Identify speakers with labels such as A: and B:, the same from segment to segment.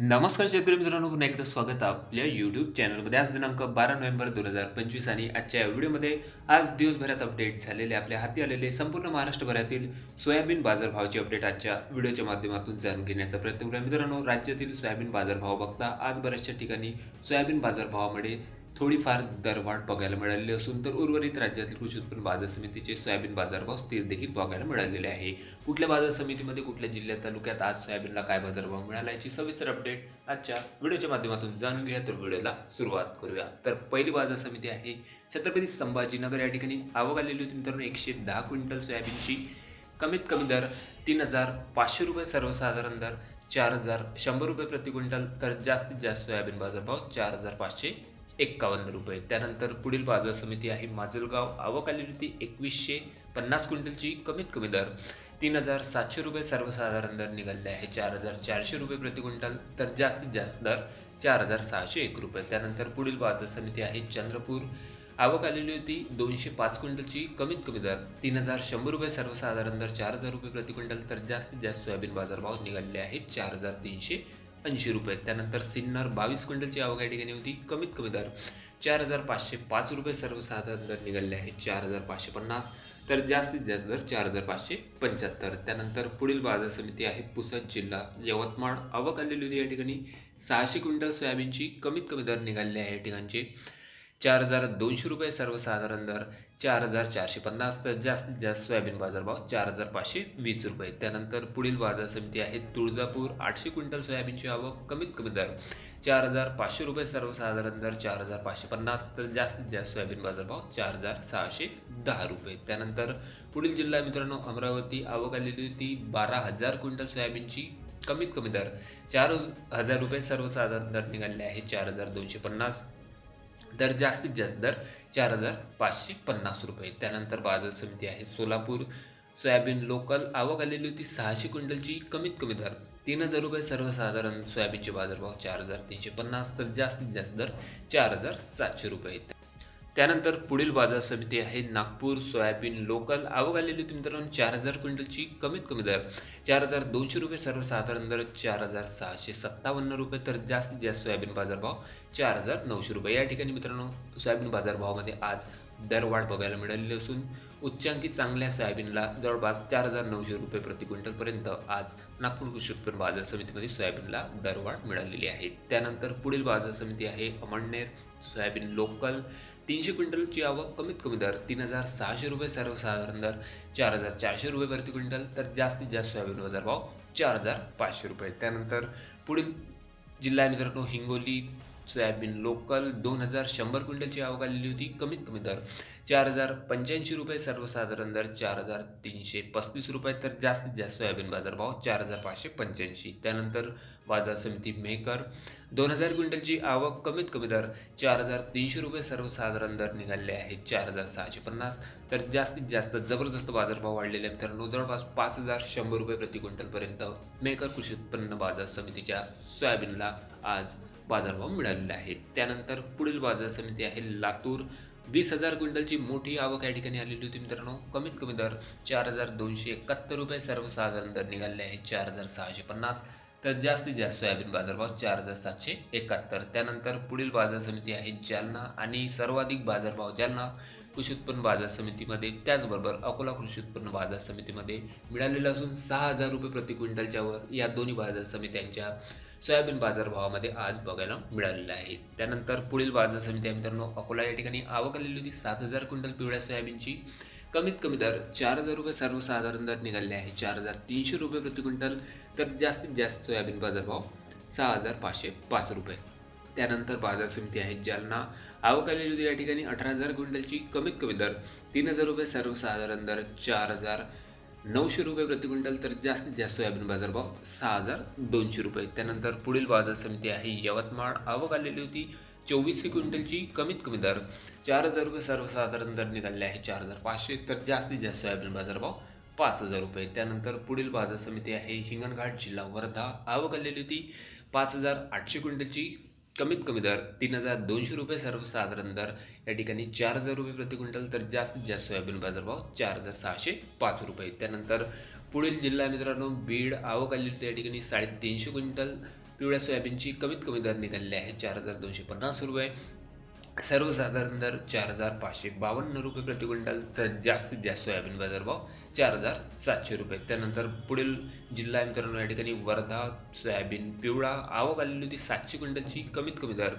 A: नमस्कार शेतकरी मित्रांनो पुन्हा एकदा स्वागत आपल्या यूट्यूब चॅनलमध्ये आज दिनांक बारा नोव्हेंबर दोन हजार पंचवीस आणि आजच्या या व्हिडिओमध्ये आज दिवसभरात अपडेट झालेले आपल्या हाती आलेले संपूर्ण महाराष्ट्रभरातील सोयाबीन बाजारभावाची अपडेट आजच्या व्हिडिओच्या माध्यमातून जाणून घेण्याचा प्रयत्न करूया. मित्रांनो राज्यातील सोयाबीन बाजारभाव बघता आज बऱ्याचशा ठिकाणी सोयाबीन बाजारभावामध्ये थोडीफार दरवाढ बघायला मिळालेली असून तर उर्वरित राज्यातील कृषी उत्पन्न बाजार समितीचे सोयाबीन बाजारभाव स्थिर देखील बघायला मिळालेले आहे. कुठल्या बाजार समितीमध्ये कुठल्या जिल्ह्यात तालुक्यात आज सोयाबीनला काय बाजारभाव मिळाला याची सविस्तर अपडेट आजच्या व्हिडिओच्या माध्यमातून जाणून घेऊया. तर व्हिडिओला सुरुवात करूया. तर पहिली बाजार समिती आहे छत्रपती संभाजीनगर. या ठिकाणी आवक आलेली होती मित्रांनो एकशे दहा क्विंटल सोयाबीनची. कमीत कमी दर तीन हजार पाचशे रुपये सर्वसाधारण दर चार हजार शंभर रुपये प्रति क्विंटल. तर जास्तीत जास्त सोयाबीन बाजारभाव चार हजार पाचशे एक्कावन्न रुपये. त्यानंतर पुढील बाजार समिती आहे माजलगाव. आवक आलेली होती एकवीसशे पन्नास क्विंटलची. कमीत कमी दर तीन हजार सातशे रुपये. सर्वसाधारण दर निघाले आहे चार हजार चारशे रुपये प्रति क्विंटल. तर जास्तीत जास्त दर चार हजार सहाशे एक रुपये. त्यानंतर पुढील बाजार समिती आहे चंद्रपूर. आवक आलेली होती दोनशे पाच क्विंटलची. कमीत कमी दर तीन हजार शंभर रुपये. सर्वसाधारण दर चार हजार रुपये प्रति क्विंटल. तर जास्तीत जास्त सोयाबीन बाजारभाव निघालेले आहेत चार हजार तीनशे ऐंशी रुपये त्यानंतर सिन्नर बावीस क्विंटलची आवक या ठिकाणी होती. कमीत कमी दर चार हजार पाचशे पाच रुपये सर्वसाधारण दर निघाले आहे. चार हजार पाचशे पन्नास तर जास्तीत जास्त दर चार हजार पाचशे पंच्याहत्तर. त्यानंतर पुढील बाजार समिती आहे पुसद जिल्हा. यवतमाळ आवक आलेली होती या ठिकाणी. सहाशे क्विंटल सोयाबीनची कमीत कमी दर निघालेले आहे या ठिकाणचे. चार हजार दोनशे रुपये सर्वसाधारण दर. चार हजार चारशे पन्नास तर जास्तीत जास्त सोयाबीन बाजारभाव चार हजार पाचशे वीस रुपये. त्यानंतर पुढील बाजार समिती आहे तुळजापूर आठशे क्विंटल सोयाबीनची आवक कमीत कमी दर. चार हजार पाचशे रुपये सर्वसाधारण दर चार हजार पाचशे पन्नास तर जास्तीत जास्त सोयाबीन बाजारभाव चार हजार सहाशे दहा रुपये. त्यानंतर पुढील जिल्हा मित्रांनो अमरावती आवक आलेली होती बारा हजार क्विंटल सोयाबीनची कमीत कमी दर. चार हजार रुपये सर्वसाधारण दर निघालेले आहे चार हजार दोनशे पन्नास. दर जास्तीत जास्त दर चार हजार पाचशे पन्नास रुपये. त्यानंतर बाजार समिती आहे सोलापूर. सोयाबीन लोकल आवक आलेली होती सहाशे क्विंटलची. कमीत कमी दर तीन हजार रुपये. सर्वसाधारण सोयाबीनचे बाजारभाव चार हजार तीनशे पन्नास. तर जास्तीत जास्त दर चार हजार सातशे रुपये. त्यानंतर पुढील बाजार समिती आहे नागपूर सोयाबीन लोकल. आवक आलेली होती मित्रांनो चार हजार क्विंटलची कमीत कमी दर. चार हजार दोनशे रुपये सर्वसाधारण दर चार हजार सहाशे सत्तावन्न रुपये. तर जास्तीत जास्त सोयाबीन बाजारभाव चार हजार नऊशे रुपये. या ठिकाणी मित्रांनो सोयाबीन बाजारभावामध्ये आज दरवाढ बघायला मिळालेली असून उच्चांकी चांगल्या सोयाबीनला जवळपास चार हजार नऊशे रुपये प्रति क्विंटलपर्यंत आज नागपूर कृषी उत्पन्न बाजार समितीमध्ये सोयाबीनला दरवाढ मिळालेली आहे. त्यानंतर पुढील बाजार समिती आहे अमळनेर सोयाबीन लोकल. तीनशे क्विंटलची आवक कमीत कमी दर तीन हजार सहाशे रुपये सर्वसाधारण दर चार हजार चारशे रुपये प्रति क्विंटल तर जास्तीत जास्त सोयाबीन बाजारभाव चार हजार पाचशे रुपये. त्यानंतर पुढील जिल्हा आहे मित्रांनो हिंगोली सोयाबीन लोकल दोन हजार शंभर क्विंटलची आवक आलेली होती. कमीत कमी दर चार हजार पंच्याऐंशी रुपये सर्वसाधारण दर चार हजार तीनशे पस्तीस रुपये तर जास्तीत जास्त सोयाबीन बाजारभाव चार हजार पाचशे पंच्याऐंशी. त्यानंतर बाजार समिती मेकर दोन हजार क्विंटलची आवक कमीत कमी दर चार हजार तीनशे रुपये सर्वसाधारण दर निघाले आहेत चार हजार सहाशे पन्नास. तर जास्तीत जास्त जबरदस्त बाजारभाव वाढलेले आहेत मित्रांनो जवळपास पाच हजार शंभर रुपये प्रति क्विंटलपर्यंत मेकर कृषी उत्पन्न बाजार समितीच्या सोयाबीनला आज बाजारभाव मिळालेला आहे त्यानंतर पुढील बाजार समिती आहे लातूर. वीस हजार क्विंटलची मोठी आवक या ठिकाणी आलेली होती मित्रांनो. कमीत कमी दर चार हजार दोनशे एकाहत्तर रुपये सर्वसाधारण दर निघाले आहे चार हजार सहाशे पन्नास. तर जास्तीत जास्त सोयाबीन बाजारभाव चार हजार सातशे एकाहत्तर. त्यानंतर पुढील बाजार समिती आहे जालना आणि सर्वाधिक बाजारभाव जालना कृषी उत्पन्न बाजार समितीमध्ये. त्याचबरोबर अकोला कृषी उत्पन्न बाजार समितीमध्ये मिळालेलं असून सहा हजार रुपये प्रति क्विंटलच्या वर या दोन्ही बाजार समित्यांच्या सोयाबीन बाजारभावामध्ये आज बघायला मिळालेलं आहे. त्यानंतर पुढील बाजार समिती आहे मित्रांनो अकोला या ठिकाणी आवक आलेली होती. सात हजार क्विंटल पिवळ्या सोयाबीनची. कमीत कमी दर चार हजार रुपये सर्वसाधारण दर निघाले आहे. चार हजार तीनशे रुपये प्रति क्विंटल तर जास्तीत जास्त सोयाबीन बाजारभाव सहा हजार पाचशे पाच रुपये. त्यानंतर बाजार समिती आहे जालना. आवक आलेली होती या ठिकाणी अठरा हजार क्विंटलची. कमीत कमी दर तीन हजार रुपये सर्वसाधारण दर चार हजार नऊशे रुपये प्रति क्विंटल तर जास्तीत जास्त सोयाबीन बाजारभाव सहा हजार दोनशे रुपये. त्यानंतर पुढील बाजार समिती आहे यवतमाळ. आवक आलेली होती चोवीसशे क्विंटलची कमीत कमी दर चार हजार रुपये सर्वसाधारण दर निघाले आहे चार हजार पाचशे. तर जास्तीत जास्त सोयाबीन बाजारभाव पाच हजार रुपये. त्यानंतर पुढील बाजार समिती आहे हिंगणघाट जिल्हा वर्धा. आवक आलेली होती पाच हजार आठशे क्विंटलची कमीत कमी दर तीन हजार दोनशे रुपये सर्वसाधारण दर. या ठिकाणी चार हजार रुपये प्रति क्विंटल तर जास्तीत जास्त सोयाबीन बाजारभाव चार हजार सहाशे पाच रुपये. त्यानंतर पुढील जिल्हा मित्रांनो बीड आवक आलेली या ठिकाणी साडेतीनशे क्विंटल पिवळ्या सोयाबीनची कमीत कमी दर निघालेले आहे चार हजार दोनशे पन्नास रुपये. सर्वसाधारण दर चार हजार पाचशे बावन्न रुपये प्रति क्विंटल तर जास्तीत जास्त सोयाबीन बाजारभाव चार हजार सातशे रुपये. त्यानंतर पुढील जिल्हा मित्रांनो या ठिकाणी वर्धा सोयाबीन पिवळा आवक आलेली होती सातशे क्विंटलची कमीत कमी दर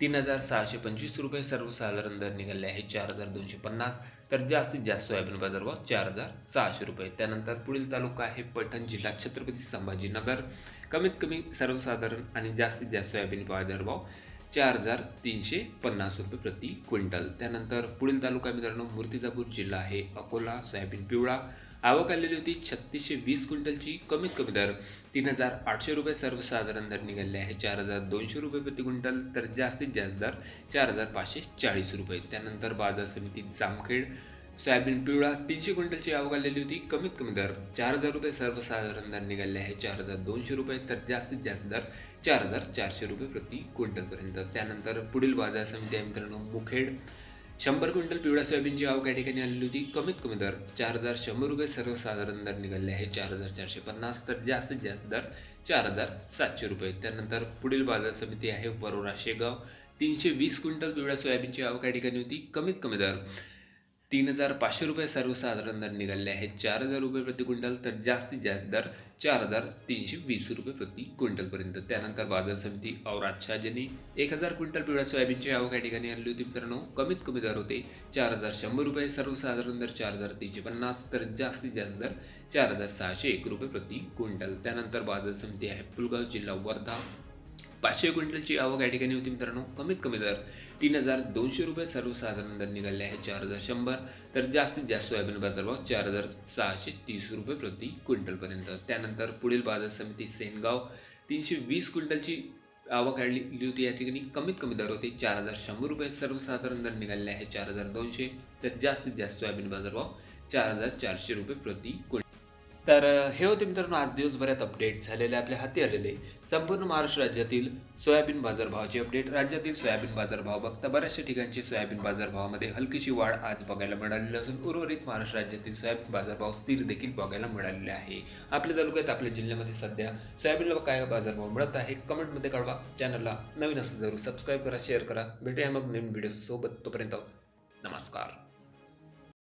A: तीन हजार सहाशे पंचवीस रुपये सर्वसाधारण दर निघाले आहे चार हजार दोनशे पन्नास. तर जास्तीत जास्त सोयाबीन बाजारभाव चार हजार सहाशे रुपये. त्यानंतर पुढील तालुका आहे पैठण जिल्हा छत्रपती संभाजीनगर. कमीत कमी सर्वसाधारण आणि जास्तीत जास्त सोयाबीन बाजारभाव चार हजार तीनशे पन्नास रुपये प्रति क्विंटल. त्यानंतर पुढील तालुका मित्रांनो मूर्तिजापूर जिल्हा आहे. अकोला सोयाबीन पिवळा. आवक आलेली होती छत्तीसशे वीस क्विंटलची. कमीत कमी दर तीन हजार आठशे रुपये सर्वसाधारण दर निघाले आहे. चार हजार दोनशे रुपये प्रति क्विंटल तर जास्तीत जास्त दर चार हजार पाचशे चाळीस रुपये. त्यानंतर बाजार समिती जामखेड सोयाबीन पिवळा तीनशे क्विंटलची आवक आलेली होती. कमीत कमी दर चार हजार रुपये सर्वसाधारण दर निघाले आहे चार हजार दोनशे रुपये तर जास्तीत जास्त दर चार हजार चारशे रुपये प्रति क्विंटलपर्यंत. त्यानंतर पुढील बाजार समिती आहे मित्रांनो मुखेड. शंभर क्विंटल पिवळ्या सोयाबीनची आवक या ठिकाणी आलेली होती. कमीत कमी दर चार हजार शंभर रुपये सर्वसाधारण दर निघाले आहे चार हजार चारशे पन्नास तर जास्तीत जास्त दर चार हजार सातशे रुपये. त्यानंतर पुढील बाजार समिती आहे वरोरा शेगाव. तीनशे वीस क्विंटल पिवळ्या सोयाबीनची आवक या ठिकाणी होती. कमीत कमी दर तीन हजार पाचशे रुपये सर्वसाधारण दर निघाले आहेत. चार हजार रुपये प्रति क्विंटल तर जास्तीत जास्त दर चार हजार तीनशे वीस रुपये प्रति क्विंटलपर्यंत. त्यानंतर बाजार समिती औरात शहाजनी एक हजार क्विंटल पिवळ्या सोयाबीनची आवक या ठिकाणी आणली होती मित्रांनो. कमीत कमी दर होते चार हजार शंभर रुपये सर्वसाधारण दर चार हजार तीनशे पन्नास तर जास्तीत जास्त दर चार हजार सहाशे एक रुपये प्रति क्विंटल. त्यानंतर बाजार समिती आहे पुलगाव जिल्हा वर्धा पाचशे क्विंटलची आवक या ठिकाणी होती मित्रांनो. कमीत कमी दर तीन हजार दोनशे रुपये सर्वसाधारण दर निघाले आहे चार हजार शंभर. तर जास्तीत जास्त सोयाबीन बाजारभाव चार हजार सहाशे तीस रुपये प्रति क्विंटलपर्यंत. त्यानंतर पुढील बाजार समिती सेनगाव तीनशे वीस क्विंटलची आवक आणली होती. या ठिकाणी कमीत कमी दर होते चार हजार शंभर रुपये सर्वसाधारण दर निघाले आहे चार हजार दोनशे. तर जास्तीत जास्त सोयाबीन बाजारभाव चार हजार चारशे रुपये प्रति क्विंटल. तर हे होते मित्रांनो आज दिवसभरात अपडेट झालेले आपल्या हाती आलेले संपूर्ण महाराष्ट्र राज्यातील सोयाबीन बाजारभावाचे अपडेट राज्यातील सोयाबीन बाजारभाव बघता बऱ्याचशा ठिकाणचे सोयाबीन बाजारभावामध्ये हलकीशी वाढ आज बघायला मिळालेली असून उर्वरित महाराष्ट्र राज्यातील सोयाबीन बाजारभाव स्थिर देखील बघायला मिळालेले आहे. आपल्या तालुक्यात आपल्या जिल्ह्यामध्ये सध्या सोयाबीनला काय बाजारभाव मिळत आहे कमेंटमध्ये कळवा. चॅनलला नवीन असेल जरूर सबस्क्राईब करा शेअर करा. भेटूया मग नवीन व्हिडिओ सोबत. तोपर्यंत नमस्कार.